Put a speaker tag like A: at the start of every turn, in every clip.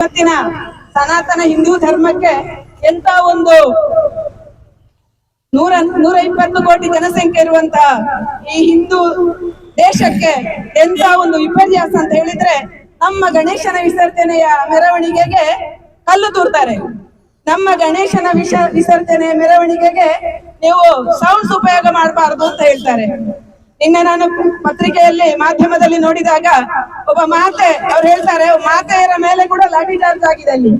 A: ಇವತ್ತಿನ ಸನಾತನ ಹಿಂದೂ ಧರ್ಮಕ್ಕೆ ಎಂತ ಒಂದು ನೂರ ನೂರ ಇಪ್ಪತ್ತು ಕೋಟಿ ಜನಸಂಖ್ಯೆ ಇರುವಂತ ಈ ಹಿಂದೂ ದೇಶಕ್ಕೆ ಎಂತ ಒಂದು ವಿಪರ್ಯಾಸ ಅಂತ ಹೇಳಿದ್ರೆ ನಮ್ಮ ಗಣೇಶನ ವಿಸರ್ಜನೆಯ ಮೆರವಣಿಗೆಗೆ ಕಲ್ಲು ತೂರ್ತಾರೆ. ನಮ್ಮ ಗಣೇಶನ ವಿಷ ವಿಸರ್ಜನೆಯ ಮೆರವಣಿಗೆಗೆ ನೀವು ಸೌಂಡ್ಸ್ ಉಪಯೋಗ ಮಾಡಬಾರದು ಅಂತ ಹೇಳ್ತಾರೆ. ನಿನ್ನೆ ನಾನು ಪತ್ರಿಕೆಯಲ್ಲಿ ಮಾಧ್ಯಮದಲ್ಲಿ ನೋಡಿದಾಗ ಒಬ್ಬ ಮಾತೆ ಅವ್ರು ಹೇಳ್ತಾರೆ, ಮಾತೆಯರ ಮೇಲೆ ಲಾಠಿ ಚಾರ್ಜ್ ಆಗಿದೆ ಅಲ್ಲಿ.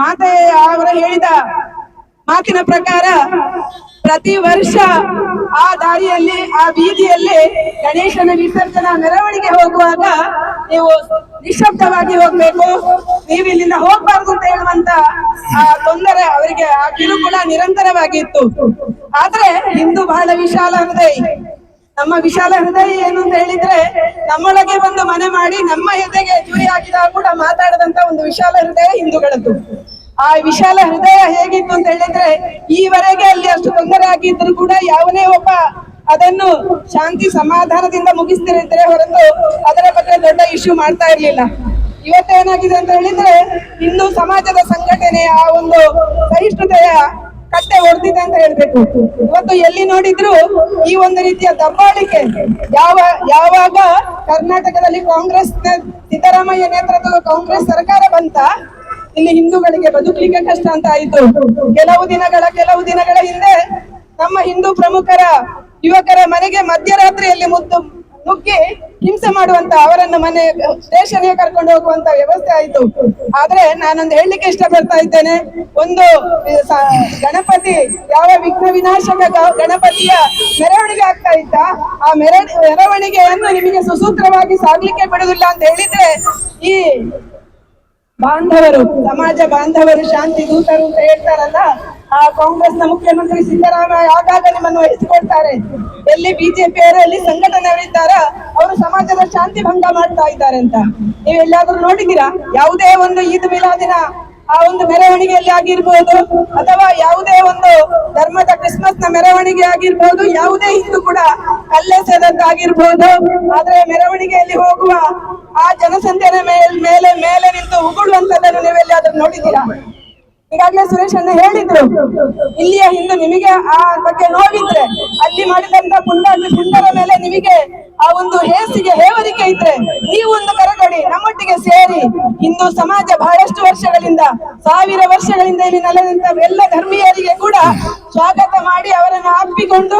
A: ಮಾತೆ ಅವರು ಹೇಳಿದ ಮಾತಿನ ಪ್ರಕಾರ ಪ್ರತಿ ವರ್ಷ ಆ ದಾರಿಯಲ್ಲಿ, ಆ ಬೀದಿಯಲ್ಲಿ ಗಣೇಶನ ವಿಸರ್ಜನಾ ಮೆರವಣಿಗೆ ಹೋಗುವಾಗ ನೀವು ನಿಶಬ್ದವಾಗಿ ಹೋಗ್ಬೇಕು. ನೀವು ಇಲ್ಲಿಂದ ಹೋಗ್ಬಾರ್ದು ಅಂತ ಹೇಳುವಂತ ಆ ತೊಂದರೆ ಅವರಿಗೆ, ಆ ಕಿರುಕುಳ ನಿರಂತರವಾಗಿತ್ತು. ಆದ್ರೆ ಹಿಂದೂ ಬಹಳ ವಿಶಾಲ ಹೃದಯ. ನಮ್ಮ ವಿಶಾಲ ಹೃದಯ ಏನು ಅಂತ ಹೇಳಿದ್ರೆ, ನಮ್ಮೊಳಗೆ ಒಂದು ಮನೆ ಮಾಡಿ ನಮ್ಮ ಎದೆಗೆ ಚೂರಿ ಹಾಕಿದಾಗ ಕೂಡ ಒಂದು ವಿಶಾಲ ಹೃದಯ ಹಿಂದೂಗಳದ್ದು. ಆ ವಿಶಾಲ ಹೃದಯ ಹೇಗಿತ್ತು ಅಂತ ಹೇಳಿದ್ರೆ, ಈವರೆಗೆ ಅಲ್ಲಿ ಅಷ್ಟು ತೊಂದರೆ ಆಗಿದ್ರು ಕೂಡ ಯಾವನೇ ಒಬ್ಬ ಅದನ್ನು ಶಾಂತಿ ಸಮಾಧಾನದಿಂದ ಮುಗಿಸ್ತಿರಿದ್ರೆ ಹೊರತು ಅದರ ಬಗ್ಗೆ ದೊಡ್ಡ ಇಶ್ಯೂ ಮಾಡ್ತಾ ಇರ್ಲಿಲ್ಲ. ಇವತ್ತೇನಾಗಿದೆ ಅಂತ ಹೇಳಿದ್ರೆ, ಹಿಂದೂ ಸಮಾಜದ ಸಂಘಟನೆ ಆ ಒಂದು ಸಹಿಷ್ಣುತೆಯ ಕಟ್ಟೆ ಹೊಡೆದಿದೆ ಅಂತ ಹೇಳ್ಬೇಕು. ಇವತ್ತು ಎಲ್ಲಿ ನೋಡಿದ್ರು ಈ ಒಂದು ರೀತಿಯ ದಬ್ಬಾಳಿಕೆ. ಯಾವ, ಯಾವಾಗ ಕರ್ನಾಟಕದಲ್ಲಿ ಕಾಂಗ್ರೆಸ್ ಸಿದ್ದರಾಮಯ್ಯ ನೇತೃತ್ವದ ಕಾಂಗ್ರೆಸ್ ಸರ್ಕಾರ ಬಂತ, ಇಲ್ಲಿ ಹಿಂದೂಗಳಿಗೆ ಬದುಕಲಿಕ್ಕೆ ಕಷ್ಟ ಅಂತ ಆಯ್ತು. ಕೆಲವು ದಿನಗಳ ಕೆಲವು ದಿನಗಳ ಹಿಂದೆ ನಮ್ಮ ಹಿಂದೂ ಪ್ರಮುಖರ ಯುವಕರ ಮನೆಗೆ ಮಧ್ಯರಾತ್ರಿಯಲ್ಲಿ ಮುದ್ದು ನುಗ್ಗಿ ಹಿಂಸೆ ಮಾಡುವಂತ ಅವರನ್ನು ಮನೆ, ಸ್ಟೇಷನ್ಗೆ ಕರ್ಕೊಂಡು ಹೋಗುವಂತ ವ್ಯವಸ್ಥೆ ಆಯ್ತು. ಆದ್ರೆ ನಾನೊಂದು ಹೇಳಲಿಕ್ಕೆ ಇಷ್ಟಪಡ್ತಾ ಇದ್ದೇನೆ, ಒಂದು ಗಣಪತಿ, ಯಾವ ವಿಘ್ನ ವಿನಾಶಕ ಗಣಪತಿಯ ಮೆರವಣಿಗೆ ಆಗ್ತಾ ಇತ್ತ ಆ ಮೆರ ಮೆರವಣಿಗೆಯನ್ನು ನಿಮಗೆ ಸುಸೂತ್ರವಾಗಿ ಸಾಗ್ಲಿಕ್ಕೆ ಬಿಡುದಿಲ್ಲ ಅಂತ ಹೇಳಿದ್ರೆ, ಈ ಬಾಂಧವರು, ಸಮಾಜ ಬಾಂಧವರು, ಶಾಂತಿ ದೂತರು ಅಂತ ಹೇಳ್ತಾರಲ್ಲ, ಆ ಕಾಂಗ್ರೆಸ್ನ ಮುಖ್ಯಮಂತ್ರಿ ಸಿದ್ದರಾಮಯ್ಯ ಆಗಾಗ ನಿಮ್ಮನ್ನು ವಹಿಸಿಕೊಳ್ತಾರೆ ಎಲ್ಲಿ ಬಿಜೆಪಿಯವರು ಎಲ್ಲಿ ಸಂಘಟನೆಯವರಿದ್ದಾರ, ಅವರು ಸಮಾಜದ ಶಾಂತಿ ಭಂಗ ಮಾಡ್ತಾ ಇದ್ದಾರೆ ಅಂತ. ನೀವು ಎಲ್ಲಾದ್ರೂ ನೋಡಿದ್ದೀರಾ? ಯಾವುದೇ ಒಂದು ಈದ್ ಮಿಲಾದಿನ ಆ ಒಂದು ಮೆರವಣಿಗೆಯಲ್ಲಿ ಆಗಿರ್ಬೋದು, ಅಥವಾ ಯಾವುದೇ ಒಂದು ಧರ್ಮದ ಕ್ರಿಸ್ಮಸ್ನ ಮೆರವಣಿಗೆ ಆಗಿರ್ಬೋದು, ಯಾವುದೇ ಹಿಂದೂ ಕೂಡ ಕಲ್ಲೆಸೆದಂತಾಗಿರ್ಬೋದು ಆದ್ರೆ ಮೆರವಣಿಗೆಯಲ್ಲಿ ಹೋಗುವ ಈಗಾಗಲೇ ಸುರೇಶ್ ಅಣ್ಣ ಹೇಳಿದ್ರು. ಇಲ್ಲಿಯ ಹಿಂದೆ ನಿಮಗೆ ಆ ಬಗ್ಗೆ ನೋವಿದ್ರೆ, ಅಲ್ಲಿ ಮಾಡಿದಂತ ಪುಂಡ ಪುಂಡರ ಮೇಲೆ ನಿಮಗೆ ಆ ಒಂದು ಹೇಸಿಗೆ, ಹೇವರಿಕೆ ಇದ್ರೆ ನೀವು ಒಂದು ಕರಗಡಿ, ನಮ್ಮೊಟ್ಟಿಗೆ ಸೇರಿ. ಹಿಂದೂ ಸಮಾಜ ಬಹಳಷ್ಟು ವರ್ಷಗಳಿಂದ, ಸಾವಿರ ವರ್ಷಗಳಿಂದ ಇಲ್ಲಿ ನೆಲೆದಂತ ಎಲ್ಲ ಧರ್ಮೀಯರಿಗೆ ಕೂಡ ಸ್ವಾಗತ ಮಾಡಿ ಅವರನ್ನು ಅಪ್ಪಿಕೊಂಡು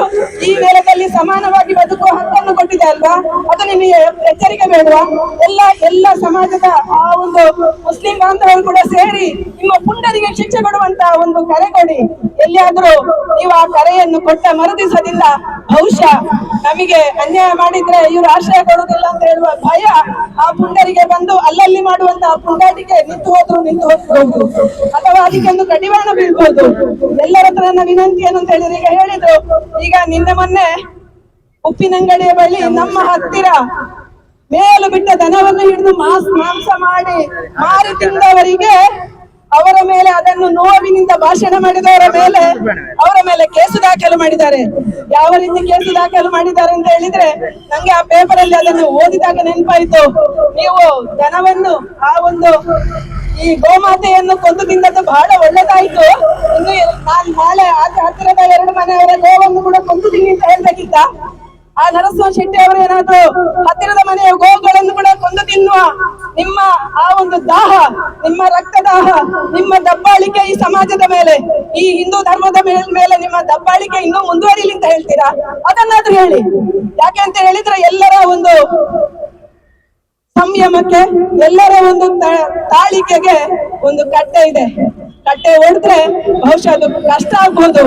A: ಈ ನೆಲದಲ್ಲಿ ಸಮಾನವಾಗಿ ಬದುಕುವ ಹಕ್ಕನ್ನು ಕೊಟ್ಟಿದೆ ಅಲ್ವಾ? ಅದು ನಿಮಗೆ ಎಚ್ಚರಿಕೆ ಬೇಡವಾ. ಎಲ್ಲ ಎಲ್ಲ ಸಮಾಜದ ಆ ಒಂದು ಮುಸ್ಲಿಂ ಬಾಂಧವರು ಕೂಡ ಸೇರಿ ನಿಮ್ಮ ಪುಂಡರಿಗೆ ಶಿಕ್ಷೆ ಕೊಡುವಂತ ಒಂದು ಕರೆ ಕೊಡಿ. ಎಲ್ಲಿಯಾದ್ರೂ ನೀವು ಆ ಕರೆಯನ್ನು ಕೊಟ್ಟ ಮರುದಿಸದಿಂದ ಬಹುಶಃ ನಮಗೆ ಅನ್ಯಾಯ ಮಾಡಿದ್ರೆ ಇವರು ಆಶ್ರಯ ಕೊಡುವುದಿಲ್ಲ ಅಂತ ಹೇಳುವ ಆ ಪುಂಡರಿಗೆ ಬಂದು ಅಲ್ಲಲ್ಲಿ ಮಾಡುವಂತಹ ಪುಂಡಾಟಿಕೆ ನಿಂತು ಹೋದ್ರು, ನಿಂತು ಹೋಗ್ಬೋದು ಅಥವಾ ಅದಕ್ಕೆ ಒಂದು ಕಡಿವಾಣ ಬೀಳ್ಬೋದು. ಎಲ್ಲರ ಹತ್ರ ನನ್ನ ವಿನಂತಿ ಏನು ಅಂತ ಹೇಳಿದ್ರೆ ಈಗ ಹೇಳಿದ್ರು. ಈಗ ನಿನ್ನೆ ಮೊನ್ನೆ ಉಪ್ಪಿನಂಗಡಿಯ ಬಳಿ ನಮ್ಮ ಹತ್ತಿರ ಮೇಲು ಬಿಟ್ಟ ದನವನ್ನು ಹಿಡಿದು ಮಾಂಸ ಮಾಂಸ ಮಾಡಿ ಮಾರಿ ತಿಂದವರಿಗೆ ಅವರ ಮೇಲೆ ಅದನ್ನು ನೋವಿನಿಂದ ಭಾಷಣ ಮಾಡಿದವರ ಮೇಲೆ ಅವರ ಮೇಲೆ ಕೇಸು ದಾಖಲು ಮಾಡಿದ್ದಾರೆ. ಯಾವ ರೀತಿ ಕೇಸು ದಾಖಲು ಮಾಡಿದ್ದಾರೆ ಅಂತ ಹೇಳಿದ್ರೆ, ನಂಗೆ ಆ ಪೇಪರ್ ಅಲ್ಲಿ ಅದನ್ನು ಓದಿದಾಗ ನೆನಪಾಯ್ತು. ನೀವು ದನವನ್ನು ಆ ಒಂದು ಈ ಗೋಮಾತೆಯನ್ನು ಕೊಂದು ತಿಂದದ್ದು ಬಹಳ ಒಳ್ಳೇದಾಯ್ತು. ಇನ್ನು ನಾನು ನಾಳೆ ಹತ್ತಿರದ ಎರಡು ಮನೆಯವರ ಗೋವನ್ನು ಕೂಡ ಕೊಂದು ತಿನ್ನಿ ಅಂತ ಹೇಳ್ಬೇಕಿತ್ತ? ಆ ನರಸಿಂಹ ಶೆಟ್ಟಿ ಅವರು ಏನಾದ್ರು ಹತ್ತಿರದ ಮನೆಯ ಗೋಗಳನ್ನು ಕೂಡ ಕೊಂದು ತಿನ್ನುವ ನಿಮ್ಮ ಆ ಒಂದು ದಾಹ, ನಿಮ್ಮ ರಕ್ತದಾಹ, ನಿಮ್ಮ ದಬ್ಬಾಳಿಕೆ ಈ ಸಮಾಜದ ಮೇಲೆ ಈ ಹಿಂದೂ ಧರ್ಮದ ಮೇಲ್- ನಿಮ್ಮ ದಬ್ಬಾಳಿಕೆ ಇನ್ನೂ ಮುಂದುವರಿಲಿ ಅಂತ ಹೇಳ್ತೀರಾ? ಅದನ್ನಾದ್ರೂ ಹೇಳಿ. ಯಾಕೆ ಅಂತ ಹೇಳಿದ್ರೆ ಎಲ್ಲರ ಒಂದು ಸಂಯಮಕ್ಕೆ, ಎಲ್ಲರ ಒಂದು ತಾಳಿಕೆಗೆ ಒಂದು ಕಟ್ಟೆ ಇದೆ. ಕಟ್ಟೆ ಹೊಡೆದ್ರೆ ಬಹುಶಃ ಅದು ಕಷ್ಟ ಆಗ್ಬೋದು.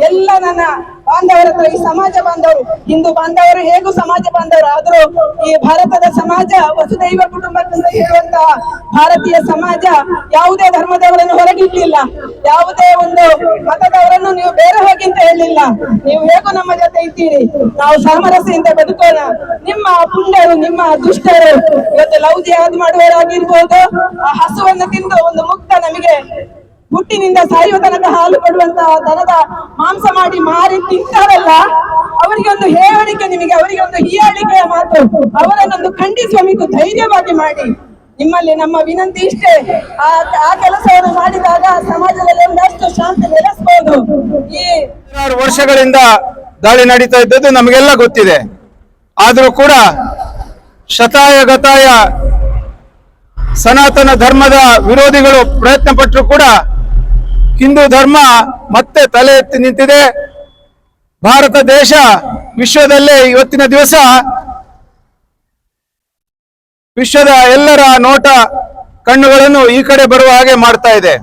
A: ಎಲ್ಲ ನನ್ನ ಬಾಂಧವರ ಈ ಸಮಾಜ ಬಾಂಧವರು, ಹಿಂದೂ ಬಾಂಧವರು ಹೇಗೂ ಸಮಾಜ ಬಾಂಧವರು, ಆದರೂ ಈ ಭಾರತದ ಸಮಾಜ ವಸುದೈವ ಕುಟುಂಬದಿಂದ ಹೇಳುವಂತಹ ಭಾರತೀಯ ಸಮಾಜ ಯಾವುದೇ ಧರ್ಮದವರನ್ನು ಹೊರಗಿಟ್ಟಿಲ್ಲ. ಯಾವುದೇ ಒಂದು ಮತದವರನ್ನು ನೀವು ಬೇರೆ ಹೋಗಿ ಅಂತ ಹೇಳಿಲ್ಲ. ನೀವು ಹೇಗೂ ನಮ್ಮ ಜೊತೆ ಇದ್ದೀರಿ. ನಾವು ಸಾಮರಸ್ಯದಿಂದ ಬದುಕೋಣ. ನಿಮ್ಮ ಪುಂಡರು, ನಿಮ್ಮ ದುಷ್ಟರು, ಇವತ್ತು ಲವ್ ಜಿಹಾದ್ ಮಾಡುವವರಾಗಿರ್ಬೋದು. ಆ ಹಸುವನ್ನು ತಿಂದು ಒಂದು ಮುಕ್ತ ನಮಗೆ ಹುಟ್ಟಿನಿಂದ ಸಾಯುವ ತನಕ ಹಾಲು ಕೊಡುವಂತಹ ದನದ ಮಾಂಸ ಮಾಡಿ ಮಾರಿ ತಿಂತಾರಲ್ಲ, ಅವರಿಗೆ ಒಂದು ಹೇಳಿಕೆ ನಿಮಗೆ, ಅವರಿಗೆ ಒಂದು ಹೀಯಾಳಿಕೆಯ ಮಾತು. ಅವರನ್ನೊಂದು ಖಂಡಿಸುವ ಮಿತು ಧೈರ್ಯವಾಗಿ ಮಾಡಿ. ನಿಮ್ಮಲ್ಲಿ ನಮ್ಮ ವಿನಂತಿ ಇಷ್ಟೇ. ಆ ಆ ಕೆಲಸವನ್ನು ಮಾಡಿದಾಗ ಸಮಾಜದಲ್ಲಿ ಒಂದಷ್ಟು ಶಾಂತಿ ನೆಲೆಸಬಹುದು ಈ
B: ವರ್ಷಗಳಿಂದ ದಾಳಿ ನಡೀತಾ ಇದ್ದದ್ದು ನಮಗೆಲ್ಲ ಗೊತ್ತಿದೆ. ಆದರೂ ಕೂಡ ಶತಾಯ ಗತಾಯ ಸನಾತನ ಧರ್ಮದ ವಿರೋಧಿಗಳು ಪ್ರಯತ್ನ ಪಟ್ಟರು ಕೂಡ ಹಿಂದೂ ಧರ್ಮ ಮತ್ತೆ ತಲೆ ಎತ್ತಿ ನಿಂತಿದೆ. ಭಾರತ ದೇಶ ವಿಶ್ವದಲ್ಲೇ ಇವತ್ತಿನ ದಿವಸ ವಿಶ್ವದ ಎಲ್ಲರ ನೋಟ ಕಣ್ಣುಗಳನ್ನು ಈ ಕಡೆ ಬರುವ ಹಾಗೆ ಮಾಡ್ತಾ ಇದೆ.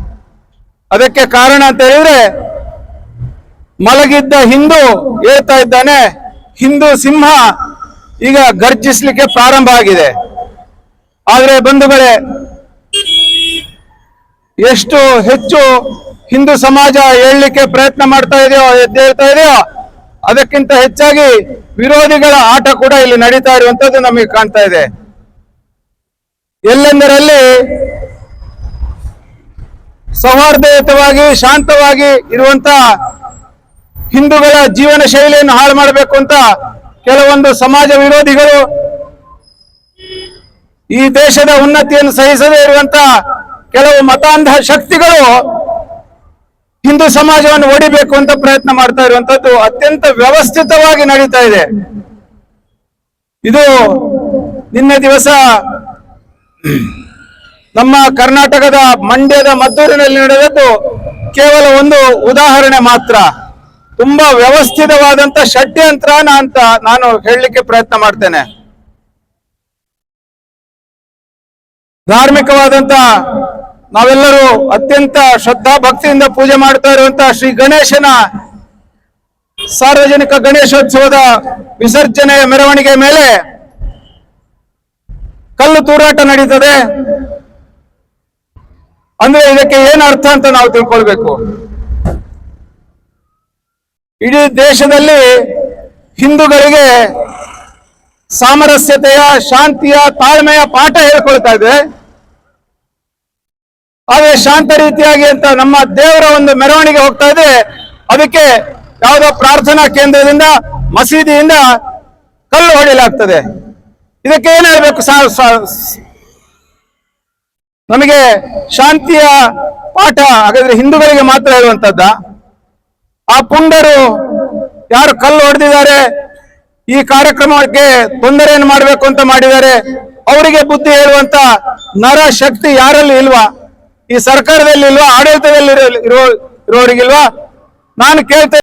B: ಅದಕ್ಕೆ ಕಾರಣ ಅಂತ ಹೇಳಿದ್ರೆ ಮಲಗಿದ್ದ ಹಿಂದೂ ಹೇಳ್ತಾ ಇದ್ದಾನೆ, ಹಿಂದೂ ಸಿಂಹ ಈಗ ಗರ್ಜಿಸ್ಲಿಕ್ಕೆ ಪ್ರಾರಂಭ ಆಗಿದೆ. ಆದರೆ ಬಂಧುಗಳೇ, ಎಷ್ಟು ಹೆಚ್ಚು ಹಿಂದೂ ಸಮಾಜ ಹೇಳಲಿಕ್ಕೆ ಪ್ರಯತ್ನ ಮಾಡ್ತಾ ಇದೆಯೋ ಎದ್ದೇಳ್ತಾ ಇದೆಯೋ, ಅದಕ್ಕಿಂತ ಹೆಚ್ಚಾಗಿ ವಿರೋಧಿಗಳ ಆಟ ಕೂಡ ಇಲ್ಲಿ ನಡೀತಾ ಇರುವಂತದ್ದು ನಮಗೆ ಕಾಣ್ತಾ ಇದೆ. ಎಲ್ಲೆಂದರಲ್ಲಿ ಸೌಹಾರ್ದಯುತವಾಗಿ, ಶಾಂತವಾಗಿ ಇರುವಂತ ಹಿಂದೂಗಳ ಜೀವನ ಶೈಲಿಯನ್ನು ಹಾಳು ಮಾಡಬೇಕು ಅಂತ ಕೆಲವೊಂದು ಸಮಾಜ ವಿರೋಧಿಗಳು ಈ ದೇಶದ ಉನ್ನತಿಯನ್ನು ಸಹಿಸದೇ ಇರುವಂತ ಕೆಲವು ಮತಾಂಧ ಶಕ್ತಿಗಳು ಹಿಂದೂ ಸಮಾಜವನ್ನು ಓಡಿಬೇಕು ಅಂತ ಪ್ರಯತ್ನ ಮಾಡ್ತಾ ಇರುವಂತದ್ದು ಅತ್ಯಂತ ವ್ಯವಸ್ಥಿತವಾಗಿ ನಡೀತಾ ಇದೆ. ಇದು ನಿನ್ನೆ ದಿವಸ ನಮ್ಮ ಕರ್ನಾಟಕದ ಮಂಡ್ಯದ ಮದ್ದೂರಿನಲ್ಲಿ ನಡೆದದ್ದು ಕೇವಲ ಒಂದು ಉದಾಹರಣೆ ಮಾತ್ರ. ತುಂಬಾ ವ್ಯವಸ್ಥಿತವಾದಂತ ಷಡ್ಯಂತ್ರ ಅಂತ ನಾನು ಹೇಳಲಿಕ್ಕೆ ಪ್ರಯತ್ನ ಮಾಡ್ತೇನೆ. ಧಾರ್ಮಿಕವಾದಂತ ನಾವೆಲ್ಲರೂ ಅತ್ಯಂತ ಶ್ರದ್ಧಾ ಭಕ್ತಿಯಿಂದ ಪೂಜೆ ಮಾಡ್ತಾ ಇರುವಂತಹ ಶ್ರೀ ಗಣೇಶನ ಸಾರ್ವಜನಿಕ ಗಣೇಶೋತ್ಸವದ ವಿಸರ್ಜನೆಯ ಮೆರವಣಿಗೆ ಮೇಲೆ ಕಲ್ಲು ತೂರಾಟ ನಡೀತದೆ. ಅಂದ್ರೆ ಇದಕ್ಕೆ ಏನು ಅರ್ಥ ಅಂತ ನಾವು ತಿಳ್ಕೊಳ್ಬೇಕು. ಇಡೀ ದೇಶದಲ್ಲಿ ಹಿಂದೂಗಳಿಗೆ ಸಾಮರಸ್ಯತೆಯ, ಶಾಂತಿಯ, ತಾಳ್ಮೆಯ ಪಾಠ ಹೇಳ್ಕೊಳ್ತಾ ಇದೆ. ಆದ್ರೆ ಶಾಂತ ರೀತಿಯಾಗಿ ಅಂತ ನಮ್ಮ ದೇವರ ಒಂದು ಮೆರವಣಿಗೆ ಹೋಗ್ತಾ ಇದೆ. ಅದಕ್ಕೆ ಯಾವುದೋ ಪ್ರಾರ್ಥನಾ ಕೇಂದ್ರದಿಂದ, ಮಸೀದಿಯಿಂದ ಕಲ್ಲು ಹೊಡೆಯಲಾಗ್ತದೆ. ಇದಕ್ಕೆ ಏನ್ ಹೇಳ್ಬೇಕು ನಮಗೆ ಶಾಂತಿಯ ಪಾಠ, ಹಾಗಾದ್ರೆ ಹಿಂದೂಗಳಿಗೆ ಮಾತ್ರ ಹೇಳುವಂತದ್ದ ಆ ಪುಂಡರು ಯಾರು ಕಲ್ಲು ಹೊಡೆದಿದ್ದಾರೆ, ಈ ಕಾರ್ಯಕ್ರಮಕ್ಕೆ ತೊಂದರೆಯನ್ನು ಮಾಡಬೇಕು ಅಂತ ಮಾಡಿದ್ದಾರೆ, ಅವರಿಗೆ ಬುದ್ಧಿ ಹೇಳುವಂತ ನರ ಶಕ್ತಿ ಯಾರಲ್ಲಿ ಇಲ್ವಾ? ಈ ಸರ್ಕಾರದಲ್ಲಿ ಇಲ್ವಾ ಆಡಳಿತದಲ್ಲಿ ಇರೋ- ಇರೋ ಇರೋರಿಗಿಲ್ವಾ? ನಾನು ಕೇಳ್ತೇನೆ